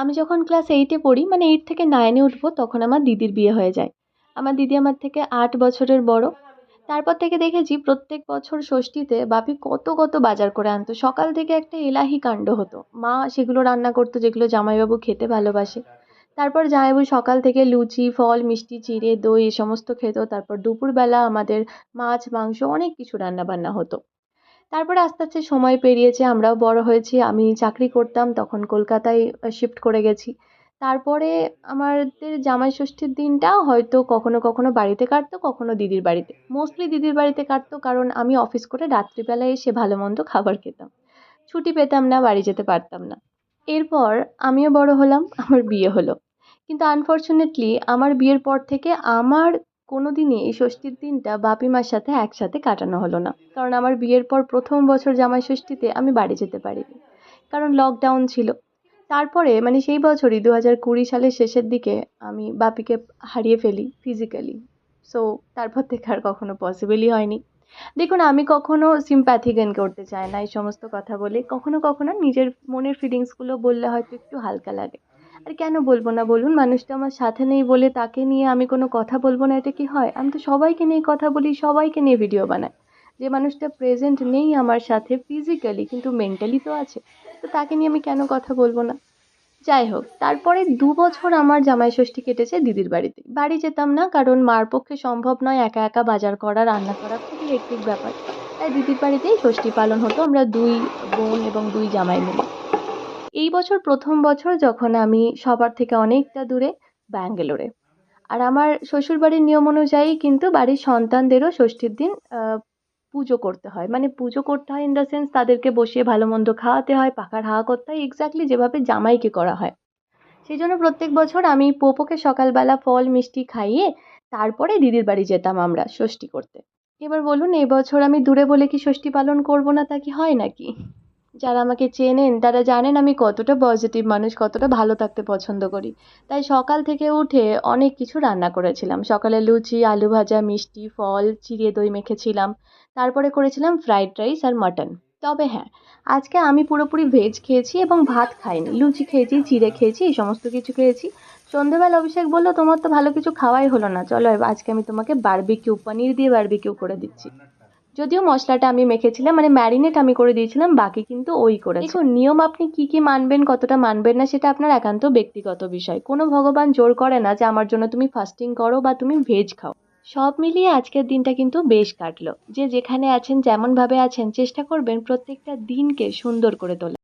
আমি যখন ক্লাস এইটে পড়ি মানে এইট থেকে নাইনে উঠবো, তখন আমার দিদির বিয়ে হয়ে যায়। আমার দিদি আমার থেকে আট বছরের বড়। তারপর থেকে দেখেছি প্রত্যেক বছর ষষ্ঠীতে বাপি কত কত বাজার করে আনতো। সকাল থেকে একটা এলাহি কাণ্ড হতো। মা সেগুলো রান্না করতো, যেগুলো জামাইবাবু খেতে ভালোবাসে। তারপর জামাইবাবু সকাল থেকে লুচি, ফল, মিষ্টি, চিড়ে, দই এ সমস্ত খেত। তারপর দুপুরবেলা আমাদের মাছ, মাংস অনেক কিছু রান্না বান্না হতো। তারপরে আস্তে আস্তে সময় পেরিয়েছে, আমরাও বড় হয়েছি, আমি চাকরি করতাম, তখন কলকাতায় শিফট করে গেছি। তারপরে আমাদের জামাই ষষ্ঠীর দিনটা হয়তো কখনো কখনো বাড়িতে কাটতো, কখনো দিদির বাড়িতে। মোস্টলি দিদির বাড়িতে কাটতো, কারণ আমি অফিস করে রাত্রিবেলায় এসে ভালো মন্দ খাবার খেতাম। ছুটি পেতাম না, বাড়ি যেতে পারতাম না। এরপর আমিও বড় হলাম, আমার বিয়ে হলো। কিন্তু আনফর্চুনেটলি আমার বিয়ের পর থেকে আমার কোনো দিনই এই ষষ্ঠীর দিনটা বাপি মার সাথে একসাথে কাটানো হলো না। কারণ আমার বিয়ের পর প্রথম বছর জামাই ষষ্ঠীতে আমি বাড়ি যেতে পারিনি। কারণ লকডাউন ছিল। তারপরে মানে সেই বছরই দু হাজার কুড়ি সালের শেষের দিকে আমি বাপিকে হারিয়ে ফেলি ফিজিক্যালি সো তারপর থেকে আর কখনো পসিবলই হয়নি। দেখুন, আমি কখনো সিম্প্যাথি গেন করতে চাই না এই সমস্ত কথা বলে। কখনো কখনো নিজের মনের ফিলিংসগুলো বললে হয়তো একটু হালকা লাগে। আর কেন বলব না? বলুন মানুষটা আমার সাথে নেই বলে তাকে নিয়ে আমি কোনো কথা বলব না, এটা কি হয়? আমি তো সবাইকে নিয়ে কথা বলি, সবাইকে নিয়ে ভিডিও বানাই। যে মানুষটা প্রেজেন্ট নেই আমার সাথে ফিজিক্যালি কিন্তু মেন্টালি তো আছে, তো তাকে নিয়ে আমি কেন কথা বলব না? যাই হোক, তারপরে দু বছর আমার জামাই ষষ্ঠী কেটেছে দিদির বাড়িতে। বাড়ি যেতাম না, কারণ মার পক্ষে সম্ভব নয় একা একা বাজার করা, রান্না করা, খুবই হেক্টিক ব্যাপার। তাই দিদির বাড়িতেই ষষ্ঠী পালন হতো, আমরা দুই বোন এবং দুই জামাই মিলে। এই বছর প্রথম বছর যখন আমি সবার থেকে অনেকটা দূরে ব্যাঙ্গালোরে। আর আমার শ্বশুরবাড়ির নিয়ম অনুযায়ী কিন্তু বাড়ির সন্তানদেরও ষষ্ঠীর দিন পুজো করতে হয়। মানে পুজো করতে হয় ইন দ্য সেন্স তাদেরকে বসিয়ে ভালো মন্দ খাওয়াতে হয়, পাখার হাওয়া করতে হয় এক্স্যাক্টলি যেভাবে জামাইকে করা হয়। সেই জন্য প্রত্যেক বছর আমি পোপোকে সকালবেলা ফল, মিষ্টি খাইয়ে তারপরে দিদির বাড়ি যেতাম আমরা ষষ্ঠী করতে। এবার বলুন এবছর আমি দূরে বলে কি ষষ্ঠী পালন করব না তা কি হয় নাকি? যারা আমাকে চেনেন, তারা জানেন আমি কতটা পজিটিভ মানুষ, কতটা ভালো থাকতে পছন্দ করি। তাই সকাল থেকে উঠে অনেক কিছু রান্না করেছিলাম। সকালে লুচি, আলু ভাজা, মিষ্টি, ফল, চিড়ে দই মেখেছিলাম। তারপরে করেছিলাম ফ্রাইড রাইস আর মাটন তবে হ্যাঁ আজকে আমি পুরোপুরি ভেজ খেয়েছি এবং ভাত খাইনি। লুচি খেয়েছি, চিড়ে খেয়েছি, এই সমস্ত কিছু খেয়েছি। সন্ধেবেলা অভিষেক বলল, তোমার তো ভালো কিছু খাওয়াই হলো না। চলো আজকে আমি তোমাকে বার্বিকিউ পনির দিয়ে বারবিকিউ করে দিচ্ছি। যদিও মশলাটা আমি মেখেছিলাম মানে ম্যারিনেট আমি করে দিয়েছিলাম, বাকি কিন্তু ওই করে দেখুন, নিয়ম আপনি কি কি মানবেন, কতটা মানবেন না, সেটা আপনার একান্ত ব্যক্তিগত বিষয়। কোনো ভগবান জোর করে না যে আমার জন্য তুমি ফাস্টিং করো বা তুমি ভেজ খাও। সব মিলিয়ে আজকের দিনটা কিন্তু বেশ কাটলো। যে যেখানে আছেন, যেমনভাবে আছেন, চেষ্টা করবেন প্রত্যেকটা দিনকে সুন্দর করে তোলা।